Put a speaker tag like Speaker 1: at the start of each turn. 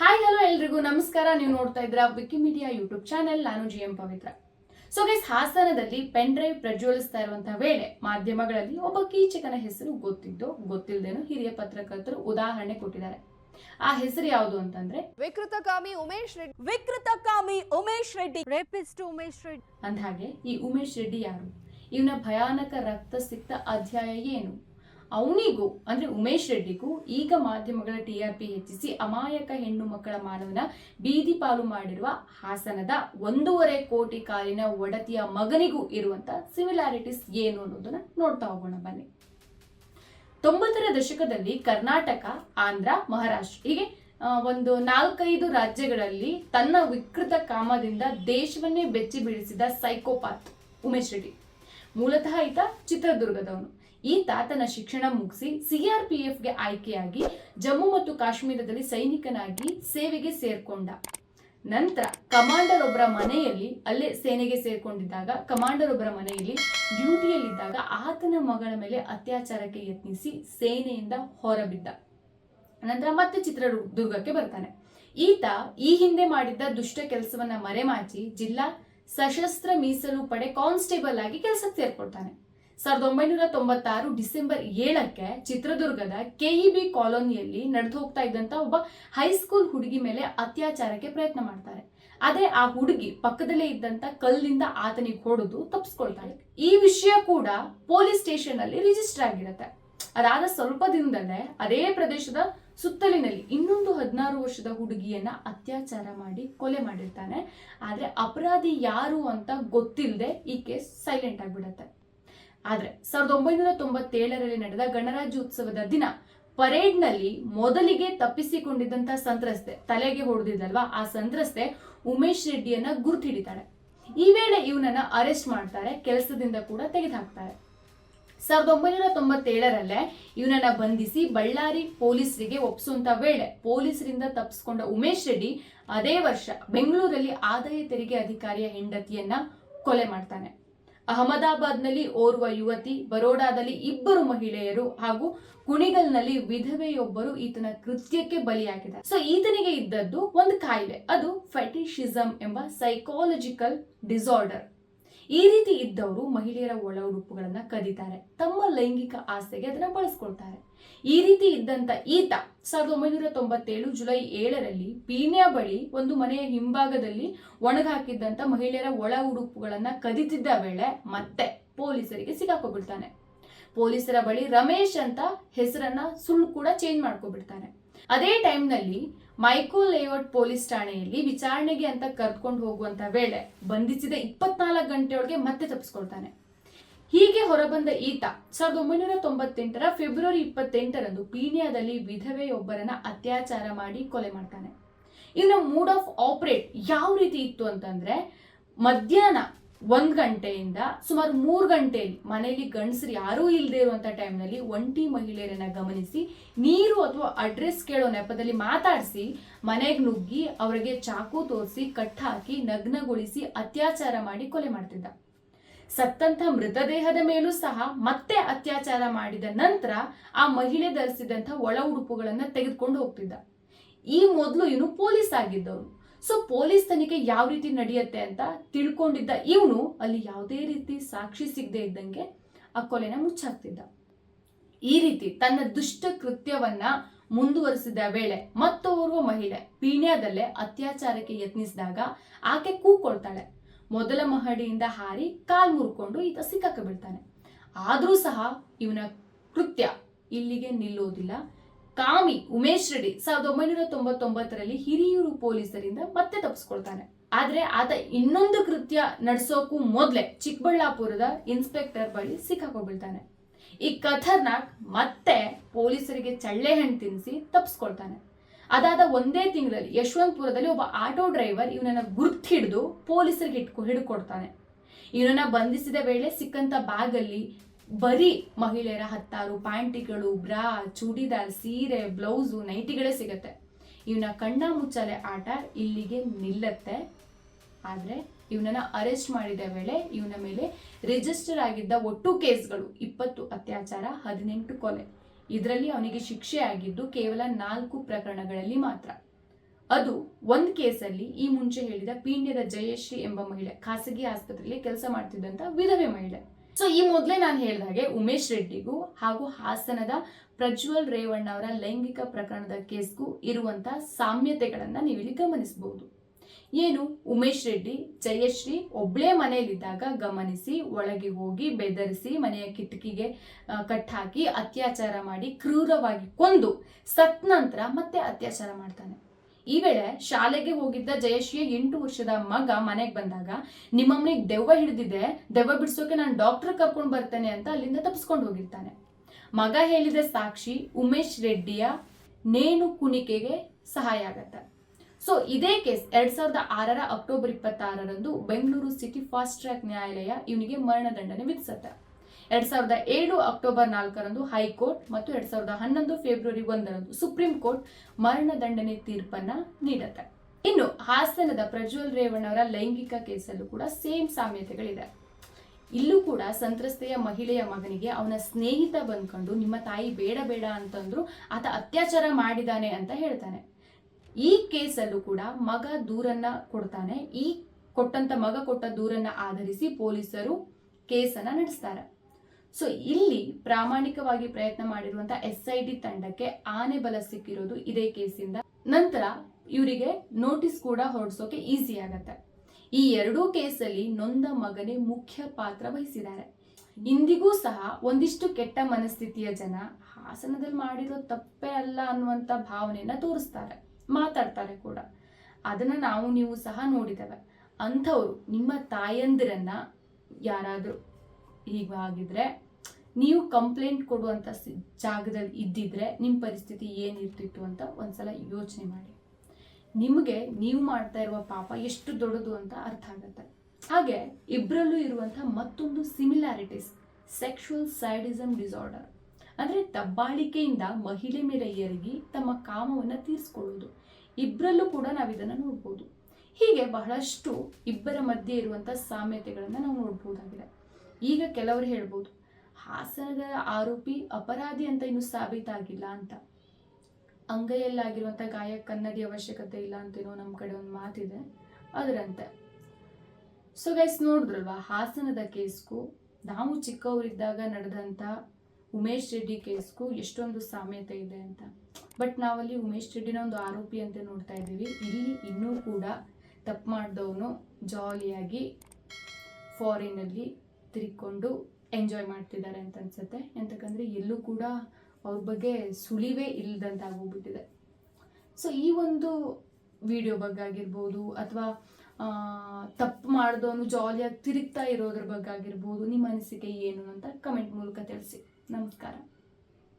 Speaker 1: Hi hello ಎಲ್ರಿಗೂ. ನಮಸ್ಕಾರ. ನೀವು ನೋಡ್ತಾ ಇದ್ರ ವಿಕಿಮೀಡಿಯಾ ಯೂಟ್ಯೂಬ್ ಚಾನೆಲ್ ನಾನು G M Pavithra. So guys ಹಾಸನದಲ್ಲಿ ಪೆನ್ ಡ್ರೈವ್ ಪ್ರಜ್ವಲಿಸ್ತಾ ಇರುವಂತಹ ವೇಳೆ ಮಾಧ್ಯಮಗಳಲ್ಲಿ ಒಬ್ಬ ಕೀಚಕನ ಹೆಸರು ಗೊತ್ತಿದ್ದು ಗೊತ್ತಿಲ್ಲದೇನು ಹಿರಿಯ ಪತ್ರಕರ್ತರು ಉದಾಹರಣೆ ಕೊಟ್ಟಿದ್ದಾರೆ. ಆ ಹೆಸರು ಯಾವುದು ಅಂತಂದ್ರೆ
Speaker 2: ವಿಕೃತಕಾಮಿ ಉಮೇಶ್ ರೆಡ್ಡಿ.
Speaker 3: ವಿಕೃತಕಾಮಿ ಉಮೇಶ್ ರೆಡ್ಡಿ. ರೇಪಿಸ್ಟ್ ಉಮೇಶ್ ರೆಡ್ಡಿ.
Speaker 1: ಅಂದ ಹಾಗೆ ಈ ಉಮೇಶ್ ರೆಡ್ಡಿ ಯಾರು? ಇವನ ಭಯಾನಕ ರಕ್ತ ಸಿಕ್ತ ಅಧ್ಯಾಯ ಏನು? ಅವನಿಗೂ, ಅಂದ್ರೆ ಉಮೇಶ್ ರೆಡ್ಡಿಗೂ ಈಗ ಮಾಧ್ಯಮಗಳ ಟಿ ಆರ್ ಪಿ ಹೆಚ್ಚಿಸಿ ಅಮಾಯಕ ಹೆಣ್ಣು ಮಕ್ಕಳ ಮಾನವನ ಬೀದಿ ಪಾಲು ಮಾಡಿರುವ ಹಾಸನದ ಒಂದೂವರೆ ಕೋಟಿ ಕಾಲಿನ ಒಡತಿಯ ಮಗನಿಗೂ ಇರುವಂತ ಸಿಮಿಲಾರಿಟೀಸ್ ಏನು ಅನ್ನೋದನ್ನ ನೋಡ್ತಾ ಹೋಗೋಣ, ಬನ್ನಿ. ತೊಂಬತ್ತರ ದಶಕದಲ್ಲಿ ಕರ್ನಾಟಕ, ಆಂಧ್ರ, ಮಹಾರಾಷ್ಟ್ರ, ಹೀಗೆ ಒಂದು ನಾಲ್ಕೈದು ರಾಜ್ಯಗಳಲ್ಲಿ ತನ್ನ ವಿಕೃತ ಕಾಮದಿಂದ ದೇಶವನ್ನೇ ಬೆಚ್ಚಿ ಬೀಳಿಸಿದ ಸೈಕೋಪಾತ್ ಉಮೇಶ್ ರೆಡ್ಡಿ. ಮೂಲತಃ ಈತ ಚಿತ್ರದುರ್ಗದವನು. ಈತ ತಾತನ ಶಿಕ್ಷಣ ಮುಗಿಸಿ ಸಿಆರ್ಪಿಎಫ್ಗೆ ಆಯ್ಕೆಯಾಗಿ ಜಮ್ಮು ಮತ್ತು ಕಾಶ್ಮೀರದಲ್ಲಿ ಸೈನಿಕನಾಗಿ ಸೇವೆಗೆ ಸೇರ್ಕೊಂಡ. ನಂತರ ಕಮಾಂಡರ್ ಒಬ್ಬರ ಮನೆಯಲ್ಲಿ ಅಲ್ಲೇ ಸೇನೆಗೆ ಸೇರ್ಕೊಂಡಿದ್ದಾಗ ಕಮಾಂಡರ್ ಒಬ್ಬರ ಮನೆಯಲ್ಲಿ ಡ್ಯೂಟಿಯಲ್ಲಿದ್ದಾಗ ಆತನ ಮಗಳ ಮೇಲೆ ಅತ್ಯಾಚಾರಕ್ಕೆ ಯತ್ನಿಸಿ ಸೇನೆಯಿಂದ ಹೊರಬಿದ್ದ. ನಂತರ ಮತ್ತೆ ಚಿತ್ರದುರ್ಗಕ್ಕೆ ಬರ್ತಾನೆ. ಈತ ಈ ಹಿಂದೆ ಮಾಡಿದ್ದ ದುಷ್ಟ ಕೆಲಸವನ್ನ ಮರೆಮಾಚಿ ಜಿಲ್ಲಾ ಸಶಸ್ತ್ರ ಮೀಸಲು ಪಡೆ ಕಾನ್ಸ್ಟೇಬಲ್ ಆಗಿ ಕೆಲಸಕ್ಕೆ ಸೇರ್ಕೊಳ್ತಾನೆ. ಸಾವಿರದ ಒಂಬೈನೂರ ತೊಂಬತ್ತಾರು ಡಿಸೆಂಬರ್ ಏಳಕ್ಕೆ ಚಿತ್ರದುರ್ಗದ ಕೆಇಬಿ ಕಾಲೋನಿಯಲ್ಲಿ ನಡೆದು ಹೋಗ್ತಾ ಇದ್ದಂತ ಒಬ್ಬ ಹೈಸ್ಕೂಲ್ ಹುಡುಗಿ ಮೇಲೆ ಅತ್ಯಾಚಾರಕ್ಕೆ ಪ್ರಯತ್ನ ಮಾಡ್ತಾರೆ. ಅದೇ ಆ ಹುಡುಗಿ ಪಕ್ಕದಲ್ಲೇ ಇದ್ದಂತ ಕಲ್ಲಿಂದ ಆತನಿಗೆ ಹೊಡೆದು ತಪ್ಪಿಸ್ಕೊಳ್ತಾಳೆ. ಈ ವಿಷಯ ಕೂಡ ಪೊಲೀಸ್ ಸ್ಟೇಷನ್ ಅಲ್ಲಿ ರಿಜಿಸ್ಟರ್ ಆಗಿರುತ್ತೆ. ಅದಾದ ಸ್ವಲ್ಪ ದಿನದಲ್ಲೇ ಅದೇ ಪ್ರದೇಶದ ಸುತ್ತಲಿನಲ್ಲಿ ಇನ್ನೊಂದು ಹದಿನಾರು ವರ್ಷದ ಹುಡುಗಿಯನ್ನ ಅತ್ಯಾಚಾರ ಮಾಡಿ ಕೊಲೆ ಮಾಡಿರ್ತಾನೆ. ಆದ್ರೆ ಅಪರಾಧಿ ಯಾರು ಅಂತ ಗೊತ್ತಿಲ್ಲದೆ ಈ ಕೇಸ್ ಸೈಲೆಂಟ್ ಆಗ್ಬಿಡತ್ತೆ. ಆದ್ರೆ ಸಾವಿರದ ಒಂಬೈನೂರ ತೊಂಬತ್ತೇಳರಲ್ಲಿ ನಡೆದ ಗಣರಾಜ್ಯೋತ್ಸವದ ದಿನ ಪರೇಡ್ನಲ್ಲಿ ಮೊದಲಿಗೆ ತಪ್ಪಿಸಿಕೊಂಡಿದ್ದಂತ ಸಂತ್ರಸ್ತೆ, ತಲೆಗೆ ಹೊಡೆದಿದ್ದಲ್ವಾ? ಆ ಸಂತ್ರಸ್ತೆ ಉಮೇಶ್ ರೆಡ್ಡಿಯನ್ನ ಗುರುತು ಈ ವೇಳೆ ಇವನನ್ನ ಅರೆಸ್ಟ್ ಮಾಡ್ತಾರೆ, ಕೆಲಸದಿಂದ ಕೂಡ ತೆಗೆದುಹಾಕ್ತಾರೆ. ಸಾವಿರದ ಒಂಬೈನೂರ ತೊಂಬತ್ತೇಳರಲ್ಲೇ ಇವನನ್ನ ಬಂಧಿಸಿ ಬಳ್ಳಾರಿ ಪೊಲೀಸರಿಗೆ ಒಪ್ಪಿಸುವಂತ ವೇಳೆ ಪೊಲೀಸರಿಂದ ತಪ್ಪಿಸಿಕೊಂಡ ಉಮೇಶ್ ರೆಡ್ಡಿ ಅದೇ ವರ್ಷ ಬೆಂಗಳೂರಲ್ಲಿ ಆದಾಯ ತೆರಿಗೆ ಅಧಿಕಾರಿಯ ಹೆಂಡತಿಯನ್ನ ಕೊಲೆ ಮಾಡ್ತಾನೆ. ಅಹಮದಾಬಾದ್ನಲ್ಲಿ ಓರ್ವ ಯುವತಿ, ಬರೋಡಾದಲ್ಲಿ ಇಬ್ಬರು ಮಹಿಳೆಯರು ಹಾಗೂ ಕುಣಿಗಲ್ನಲ್ಲಿ ವಿಧವೆಯೊಬ್ಬರು ಈತನ ಕೃತ್ಯಕ್ಕೆ ಬಲಿಯಾಗಿದ್ದಾರೆ. ಸೊ ಈತನಿಗೆ ಇದ್ದದ್ದು ಒಂದು ಕಾಯಿಲೆ, ಅದು ಫೆಟಿಶಿಸಮ್ ಎಂಬ ಸೈಕಾಲಜಿಕಲ್ ಡಿಸಾರ್ಡರ್ ಈ ರೀತಿ ಇದ್ದವರು ಮಹಿಳೆಯರ ಒಳ ಉಡುಪುಗಳನ್ನು ಕದೀತಾರೆ. ತಮ್ಮ ಲೈಂಗಿಕ ಆಸೆಗೆ ಅದನ್ನ ಬಳಸ್ಕೊಳ್ತಾರೆ. ಈ ರೀತಿ ಇದ್ದಂತ ಈತ ಸಾವಿರದ ಒಂಬೈನೂರ ತೊಂಬತ್ತೇಳು ಜುಲೈ ಏಳರಲ್ಲಿ ಪೀಣ್ಯ ಬಳಿ ಒಂದು ಮನೆಯ ಹಿಂಭಾಗದಲ್ಲಿ ಒಣಗಾಕಿದ್ದಂತ ಮಹಿಳೆಯರ ಒಳ ಉಡುಪುಗಳನ್ನು ಕದಿತಿದ್ದ ವೇಳೆ ಮತ್ತೆ ಪೊಲೀಸರಿಗೆ ಸಿಗಾಕೊಬಿಡ್ತಾನೆ ಪೊಲೀಸರ ಬಳಿ ರಮೇಶ್ ಅಂತ ಹೆಸರನ್ನ ಸುಳ್ಳು ಕೂಡ ಚೇಂಜ್ ಮಾಡ್ಕೊಬಿಡ್ತಾನೆ. ಅದೇ ಟೈಮ್ನಲ್ಲಿ ಮೈಕೋ ಲೇಔಟ್ ಪೊಲೀಸ್ ಠಾಣೆಯಲ್ಲಿ ವಿಚಾರಣೆಗೆ ಅಂತ ಕರ್ಕೊಂಡು ಹೋಗುವಂತ ವೇಳೆ ಬಂಧಿಸಿದ ಇಪ್ಪತ್ನಾಲ್ಕು ಗಂಟೆಯೊಳಗೆ ಮತ್ತೆ ತಪ್ಪಿಸ್ಕೊಳ್ತಾನೆ. ಹೀಗೆ ಹೊರಬಂದ ಈತ ಸಾವಿರದ ಒಂಬೈನೂರ ತೊಂಬತ್ತೆಂಟರ ಫೆಬ್ರವರಿ ಇಪ್ಪತ್ತೆಂಟರಂದು ಪೀಣ್ಯದಲ್ಲಿ ವಿಧವೆಯೊಬ್ಬರನ್ನ ಅತ್ಯಾಚಾರ ಮಾಡಿ ಕೊಲೆ ಮಾಡ್ತಾನೆ. ಇನ್ನು ಮೂಡ್ ಆಫ್ ಆಪರೇಟ್ ಯಾವ ರೀತಿ ಇತ್ತು ಅಂತಂದ್ರೆ ಮಧ್ಯಾಹ್ನ ಒಂದ್ ಗಂಟೆಯಿಂದ ಸುಮಾರು ಮೂರು ಗಂಟೆಯಲ್ಲಿ ಮನೆಯಲ್ಲಿ ಗಂಡಸರು ಯಾರೂ ಇಲ್ಲದೆ ಇರುವಂತ ಟೈಮ್ನಲ್ಲಿ ಒಂಟಿ ಮಹಿಳೆಯರನ್ನ ಗಮನಿಸಿ ನೀರು ಅಥವಾ ಅಡ್ರೆಸ್ ಕೇಳೋ ನೆಪದಲ್ಲಿ ಮಾತಾಡಿಸಿ ಮನೆಗೆ ನುಗ್ಗಿ ಅವರಿಗೆ ಚಾಕು ತೋರಿಸಿ ಕಟ್ಟಾಕಿ ನಗ್ನಗೊಳಿಸಿ, ಅತ್ಯಾಚಾರ ಮಾಡಿ ಕೊಲೆ ಮಾಡ್ತಿದ್ದ. ಸತ್ತಂತ ಮೃತದೇಹದ ಮೇಲೂ ಸಹ ಮತ್ತೆ ಅತ್ಯಾಚಾರ ಮಾಡಿದ ನಂತರ ಆ ಮಹಿಳೆ ಧರಿಸಿದಂಥ ಒಳ ಉಡುಪುಗಳನ್ನು ತೆಗೆದುಕೊಂಡು ಹೋಗ್ತಿದ್ದ. ಈ ಮೊದಲು ಇನ್ನು ಪೊಲೀಸ್ ಆಗಿದ್ದವನು ಸೊ ಪೊಲೀಸ್ ತನಿಖೆ ಯಾವ ರೀತಿ ನಡೆಯುತ್ತೆ ಅಂತ ತಿಳ್ಕೊಂಡಿದ್ದ ಇವನು ಅಲ್ಲಿ ಯಾವುದೇ ರೀತಿ ಸಾಕ್ಷಿ ಸಿಗದೆ ಇದ್ದಂಗೆ ಆ ಕೊಲೆನ ಮುಚ್ಚಾಕ್ತಿದ್ದ. ಈ ರೀತಿ ತನ್ನ ದುಷ್ಟ ಕೃತ್ಯವನ್ನ ಮುಂದುವರಿಸಿದ ವೇಳೆ ಮತ್ತೋರ್ವ ಮಹಿಳೆ ಪೀಣ್ಯದಲ್ಲೇ ಅತ್ಯಾಚಾರಕ್ಕೆ ಯತ್ನಿಸಿದಾಗ ಆಕೆ ಕೂಕೊಳ್ತಾಳೆ. ಮೊದಲ ಮಹಡಿಯಿಂದ ಹಾರಿ ಕಾಲ್ ಮುರ್ಕೊಂಡು ಈತ ಸಿಕ್ಕಾಕ ಬಿಡ್ತಾನೆ. ಆದರೂ ಸಹ ಇವನ ಕೃತ್ಯ ಇಲ್ಲಿಗೆ ನಿಲ್ಲೋದಿಲ್ಲ. ಕಾಮಿ ಉಮೇಶ್ ರೆಡ್ಡಿ ಸಾವಿರದ ಒಂಬೈನೂರ ತೊಂಬತ್ತೊಂಬತ್ತರಲ್ಲಿ ಹಿರಿಯೂರು ಪೊಲೀಸರಿಂದ ಮತ್ತೆ ತಪ್ಪಿಸ್ಕೊಳ್ತಾನೆ. ಆದ್ರೆ ಆತ ಇನ್ನೊಂದು ಕೃತ್ಯ ನಡೆಸೋಕು ಮೊದ್ಲೇ ಚಿಕ್ಕಬಳ್ಳಾಪುರದ ಇನ್ಸ್ಪೆಕ್ಟರ್ ಬಳಿ ಸಿಕ್ಕಾಕೊಂಡ್ಬಿಡ್ತಾನೆ ಈ ಕಥರ್ನಾಕ್ ಮತ್ತೆ ಪೊಲೀಸರಿಗೆ ಚಳ್ಳೆ ಹಣ್ಣು ತಿನ್ನಿಸಿ ತಪ್ಪಿಸ್ಕೊಳ್ತಾನೆ. ಅದಾದ ಒಂದೇ ತಿಂಗಳಲ್ಲಿ ಯಶವಂತಪುರದಲ್ಲಿ ಒಬ್ಬ ಆಟೋ ಡ್ರೈವರ್ ಇವನನ್ನ ಗುರ್ತು ಹಿಡಿದು ಪೊಲೀಸರಿಗೆ ಇಟ್ಕೊ ಹಿಡ್ಕೊಡ್ತಾನೆ. ಇವನನ್ನ ಬಂಧಿಸಿದ ವೇಳೆ ಸಿಕ್ಕಂತ ಬ್ಯಾಗಲ್ಲಿ ಬರೀ ಮಹಿಳೆಯರ ಹತ್ತಾರು ಪ್ಯಾಂಟಿಗಳು, ಬ್ರಾ, ಚೂಡಿದಾರ್, ಸೀರೆ, ಬ್ಲೌಸು, ನೈಟಿಗಳೇ ಸಿಗತ್ತೆ. ಇವನ ಕಣ್ಣ ಮುಚ್ಚಲೆ ಆಟ ಇಲ್ಲಿಗೆ ನಿಲ್ಲತ್ತೆ. ಆದ್ರೆ ಇವನನ್ನ ಅರೆಸ್ಟ್ ಮಾಡಿದ ವೇಳೆ ಇವನ ಮೇಲೆ ರಿಜಿಸ್ಟರ್ ಆಗಿದ್ದ ಒಟ್ಟು ಕೇಸ್ಗಳು ಇಪ್ಪತ್ತು ಅತ್ಯಾಚಾರ, ಹದಿನೆಂಟು ಕೊಲೆ. ಇದರಲ್ಲಿ ಅವನಿಗೆ ಶಿಕ್ಷೆ ಆಗಿದ್ದು ಕೇವಲ ನಾಲ್ಕು ಪ್ರಕರಣಗಳಲ್ಲಿ ಮಾತ್ರ. ಅದು ಒಂದು ಕೇಸಲ್ಲಿ ಈ ಮುಂಚೆ ಹೇಳಿದ ಪೀಣ್ಯದ ಜಯಶ್ರೀ ಎಂಬ ಮಹಿಳೆ ಖಾಸಗಿ ಆಸ್ಪತ್ರೆಯಲ್ಲಿ ಕೆಲಸ ಮಾಡ್ತಿದ್ದಂಥ ವಿಧವೆ ಮಹಿಳೆ. ಸೊ ಈ ಮೊದಲೇ ನಾನು ಹೇಳಿದ ಹಾಗೆ ಉಮೇಶ್ ರೆಡ್ಡಿಗೂ ಹಾಗೂ ಹಾಸನದ ಪ್ರಜ್ವಲ್ ರೇವಣ್ಣ ಅವರ ಲೈಂಗಿಕ ಪ್ರಕರಣದ ಕೇಸ್ಗೂ ಇರುವಂತಹ ಸಾಮ್ಯತೆಗಳನ್ನು ನೀವಿಲ್ಲಿ ಗಮನಿಸಬಹುದು ಏನು? ಉಮೇಶ್ ರೆಡ್ಡಿ, ಜಯಶ್ರೀ ಒಬ್ಳೇ ಮನೆಯಲ್ಲಿದ್ದಾಗ ಗಮನಿಸಿ, ಒಳಗೆ ಹೋಗಿ ಬೆದರಿಸಿ, ಮನೆಯ ಕಿಟಕಿಗೆ ಕಟ್ಟಾಕಿ ಅತ್ಯಾಚಾರ ಮಾಡಿ ಕ್ರೂರವಾಗಿ ಕೊಂದು ಸತ್ ನಂತರ ಮತ್ತೆ ಅತ್ಯಾಚಾರ ಮಾಡ್ತಾನೆ. ಈ ವೇಳೆ ಶಾಲೆಗೆ ಹೋಗಿದ್ದ ಜಯಶ್ರೀಯ ಎಂಟು ವರ್ಷದ ಮಗ ಮನೆಗೆ ಬಂದಾಗ, ನಿಮ್ಮಮ್ಮನಿಗೆ ದೆವ್ವ ಹಿಡಿದಿದೆ, ದೆವ್ವ ಬಿಡಿಸೋಕೆ ನಾನು ಡಾಕ್ಟರ್ ಕರ್ಕೊಂಡು ಬರ್ತೇನೆ ಅಂತ ಅಲ್ಲಿಂದ ತಪ್ಪಿಸ್ಕೊಂಡು ಹೋಗಿರ್ತಾನೆ. ಮಗ ಹೇಳಿದ ಸಾಕ್ಷಿ ಉಮೇಶ್ ರೆಡ್ಡಿಯ ನೇಣು ಕುಣಿಕೆಗೆ ಸಹಾಯ ಆಗತ್ತೆ. ಸೊ ಇದೇ ಕೇಸ್ ಎರಡ್ ಸಾವಿರದ ಆರರ ಅಕ್ಟೋಬರ್ ಇಪ್ಪತ್ತಾರರಂದು ಬೆಂಗಳೂರು ಸಿಟಿ ಫಾಸ್ಟ್ ಟ್ರ್ಯಾಕ್ ನ್ಯಾಯಾಲಯ ಇವನಿಗೆ ಮರಣದಂಡನೆ ವಿಧಿಸುತ್ತೆ. ಎರಡ್ ಸಾವಿರದ ಏಳು ಅಕ್ಟೋಬರ್ ನಾಲ್ಕರಂದು ಹೈಕೋರ್ಟ್ ಮತ್ತು ಎರಡ್ ಸಾವಿರದ ಹನ್ನೊಂದು ಫೆಬ್ರವರಿ ಒಂದರಂದು ಸುಪ್ರೀಂ ಕೋರ್ಟ್ ಮರಣದಂಡನೆ ತೀರ್ಪನ್ನ ನೀಡುತ್ತೆ. ಇನ್ನು ಹಾಸನದ ಪ್ರಜ್ವಲ್ ರೇವಣ್ಣ ಅವರ ಲೈಂಗಿಕ ಕೇಸಲ್ಲೂ ಕೂಡ ಸೇಮ್ ಸಾಮ್ಯತೆಗಳಿದೆ. ಇಲ್ಲೂ ಕೂಡ ಸಂತ್ರಸ್ತೆಯ ಮಹಿಳೆಯ ಮಗನಿಗೆ ಅವನ ಸ್ನೇಹಿತ ಬಂದ್ಕೊಂಡು, ನಿಮ್ಮ ತಾಯಿ ಬೇಡ ಬೇಡ ಅಂತಂದ್ರು, ಆತ ಅತ್ಯಾಚಾರ ಮಾಡಿದಾನೆ ಅಂತ ಹೇಳ್ತಾನೆ. ಈ ಕೇಸಲ್ಲೂ ಕೂಡ ಮಗ ದೂರನ್ನ ಕೊಡ್ತಾನೆ. ಈ ಕೊಟ್ಟಂತ ಮಗ ಕೊಟ್ಟ ದೂರನ್ನ ಆಧರಿಸಿ ಪೊಲೀಸರು ಕೇಸನ್ನ ನಡೆಸ್ತಾರೆ. ಸೊ ಇಲ್ಲಿ ಪ್ರಾಮಾಣಿಕವಾಗಿ ಪ್ರಯತ್ನ ಮಾಡಿರುವಂತ ಎಸ್ ಐ ಡಿ ತಂಡಕ್ಕೆ ಆನೆ ಬಲ ಸಿಕ್ಕಿರೋದು ಇದೇ ಕೇಸಿಂದ ನಂತರ ಇವರಿಗೆ ನೋಟಿಸ್ ಕೂಡ ಹೊರಡಿಸೋಕೆ ಈಸಿ ಆಗತ್ತೆ. ಈ ಎರಡೂ ಕೇಸಲ್ಲಿ ನೊಂದ ಮಗನೇ ಮುಖ್ಯ ಪಾತ್ರ ವಹಿಸಿದ್ದಾರೆ. ಇಂದಿಗೂ ಸಹ ಒಂದಿಷ್ಟು ಕೆಟ್ಟ ಮನಸ್ಥಿತಿಯ ಜನ ಹಾಸನದಲ್ಲಿ ಮಾಡಿರೋ ತಪ್ಪೇ ಅಲ್ಲ ಅನ್ನುವಂಥ ಭಾವನೆಯನ್ನ ತೋರಿಸ್ತಾರೆ, ಮಾತಾಡ್ತಾರೆ ಕೂಡ. ಅದನ್ನ ನಾವು ನೀವು ಸಹ ನೋಡಿದ್ದೇವೆ. ಅಂಥವ್ರು ನಿಮ್ಮ ತಾಯಂದಿರನ್ನ ಯಾರಾದರೂ ಹೀಗಾಗಿದ್ರೆ ನೀವು ಕಂಪ್ಲೇಂಟ್ ಕೊಡುವಂಥ ಜಾಗದಲ್ಲಿ ಇದ್ದಿದ್ರೆ ನಿಮ್ಮ ಪರಿಸ್ಥಿತಿ ಏನಿರ್ತಿತ್ತು ಅಂತ ಒಂದ್ಸಲ ಯೋಚನೆ ಮಾಡಿ. ನಿಮಗೆ ನೀವು ಮಾಡ್ತಾ ಇರುವ ಪಾಪ ಎಷ್ಟು ದೊಡ್ಡದು ಅಂತ ಅರ್ಥ ಆಗುತ್ತೆ. ಹಾಗೆ ಇಬ್ಬರಲ್ಲೂ ಇರುವಂಥ ಮತ್ತೊಂದು ಸಿಮಿಲಾರಿಟೀಸ್ ಸೆಕ್ಷುವಲ್ ಸೈಡಿಸಮ್ ಡಿಸಾರ್ಡರ್ ಅಂದರೆ ದಬ್ಬಾಳಿಕೆಯಿಂದ ಮಹಿಳೆ ಮೇಲೆ ಎರಗಿ ತಮ್ಮ ಕಾಮವನ್ನು ತೀರಿಸ್ಕೊಳ್ಳೋದು. ಇಬ್ಬರಲ್ಲೂ ಕೂಡ ನಾವು ಇದನ್ನು ನೋಡ್ಬೋದು. ಹೀಗೆ ಬಹಳಷ್ಟು ಇಬ್ಬರ ಮಧ್ಯೆ ಇರುವಂಥ ಸಾಮ್ಯತೆಗಳನ್ನು ನಾವು ನೋಡ್ಬೋದಾಗಿದೆ. ಈಗ ಕೆಲವರು ಹೇಳ್ಬೋದು ಹಾಸನದ ಆರೋಪಿ ಅಪರಾಧಿ ಅಂತ ಇನ್ನು ಸಾಬೀತಾಗಿಲ್ಲ ಅಂತ. ಅಂಗೈಯಲ್ಲಾಗಿರುವಂಥ ಗಾಯ ಕನ್ನಡಿ ಅವಶ್ಯಕತೆ ಇಲ್ಲ ಅಂತೇನೋ ನಮ್ಮ ಕಡೆ ಒಂದು ಮಾತಿದೆ. ಅದರಂತೆ. ಸೊ ಗೈಸ್ ನೋಡಿದ್ರಲ್ವಾ? ಹಾಸನದ ಕೇಸ್ಗೂ, ನಾವು ಚಿಕ್ಕವರಿದ್ದಾಗ ನಡೆದಂಥ ಉಮೇಶ್ ರೆಡ್ಡಿ ಕೇಸ್ಗೂ ಎಷ್ಟೊಂದು ಸಾಮ್ಯತೆ ಇದೆ ಅಂತ. ಬಟ್ ನಾವಲ್ಲಿ ಉಮೇಶ್ ರೆಡ್ಡಿನ ಒಂದು ಆರೋಪಿ ಅಂತ ನೋಡ್ತಾ ಇದ್ದೀವಿ. ಇಲ್ಲಿ ಇನ್ನೂ ಕೂಡ ತಪ್ಪು ಮಾಡಿದವನು ಜಾಲಿಯಾಗಿ ಫಾರಿನಲ್ಲಿ ತಿರ್ಕೊಂಡು ಎಂಜಾಯ್ ಮಾಡ್ತಿದ್ದಾರೆ ಅಂತ ಅನ್ಸುತ್ತೆ. ಎಂತಕ್ಕಂದ್ರೆ ಎಲ್ಲೂ ಕೂಡ ಅವ್ರ ಬಗ್ಗೆ ಸುಳಿವೇ ಇಲ್ಲದಂತಾಗೋಗ್ಬಿಟ್ಟಿದೆ ಸೊ ಈ ಒಂದು ವಿಡಿಯೋ ಬಗ್ಗೆ ಆಗಿರ್ಬೋದು ಅಥವಾ ತಪ್ಪು ಮಾಡಿದವನು ಜಾಲಿಯಾಗಿ ತಿರುಗ್ತಾ ಇರೋದ್ರ ಬಗ್ಗೆ ಆಗಿರ್ಬೋದು ನಿಮ್ಮ ಅನಿಸಿಕೆ ಏನು ಅಂತ ಕಮೆಂಟ್ ಮೂಲಕ ತಿಳಿಸಿ. ನಮಸ್ಕಾರ.